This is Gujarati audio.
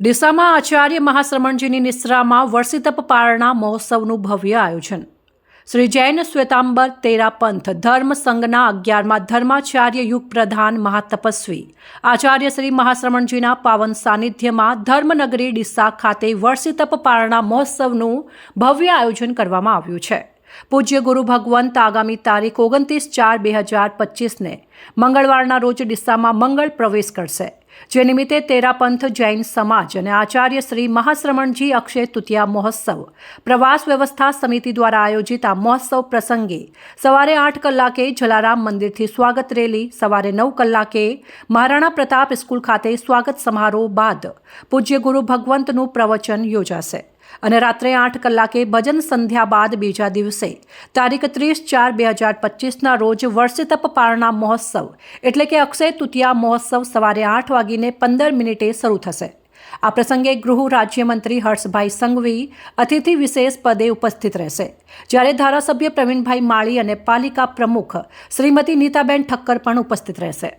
ડીસામાં આચાર્ય મહાશ્રમણજીની નિશ્રામાં વર્ષિતપ પારણા મહોત્સવનું ભવ્ય આયોજન. શ્રી જૈન શ્વેતાંબર તેરા પંથ ધર્મ સંઘના અગિયારમાં ધર્માચાર્ય યુગ પ્રધાન મહાતપસ્વી. આચાર્ય શ્રી મહાશ્રમણજીના પાવન સાનિધ્યમાં ધર્મનગરી ડીસા ખાતે વર્ષિતપ પારણા મહોત્સવનું ભવ્ય આયોજન કરવામાં આવ્યું છે. પૂજ્ય ગુરુ ભગવંત આગામી તારીખ ઓગણત્રીસ ચાર બે હજાર પચીસને મંગળવારના રોજ ડીસામાં મંગળ પ્રવેશ કરશે. જે નિમિત્તે તેરાપંથ જૈન સમાજ અને આચાર્ય શ્રી મહાશ્રમણજી અક્ષય તૃતીયા મહોત્સવ, પ્રવાસ વ્યવસ્થા સમિતિ દ્વારા આયોજિત આ મહોત્સવ પ્રસંગે સવારે આઠ કલાકે જલારામ મંદિરથી સ્વાગત રેલી, સવારે નવ કલાકે મહારાણા પ્રતાપ સ્કૂલ ખાતે સ્વાગત સમારોહ બાદ પૂજ્ય ગુરુ ભગવંતનું પ્રવચન યોજાશે. અને રાત્રે આઠ કલાકે ભજન સંધ્યા બાદ બીજા દિવસે. તારીખ ત્રીસ ચાર બે હજાર પચીસના રોજ વર્ષતપ પારણા મહોત્સવ, એટલે કે અક્ષય તૃતીયા મહોત્સવ સવારે આઠ વાગીને પંદર મિનિટે શરૂ થશે. આ પ્રસંગે ગૃહ રાજ્યમંત્રી હર્ષભાઈ સંઘવી અતિથિ વિશેષ પદે ઉપસ્થિત રહેશે. જ્યારે ધારાસભ્ય પ્રવીણભાઈ માળી અને પાલિકા પ્રમુખ શ્રીમતી નીતાબેન ઠક્કર પણ ઉપસ્થિત રહેશે.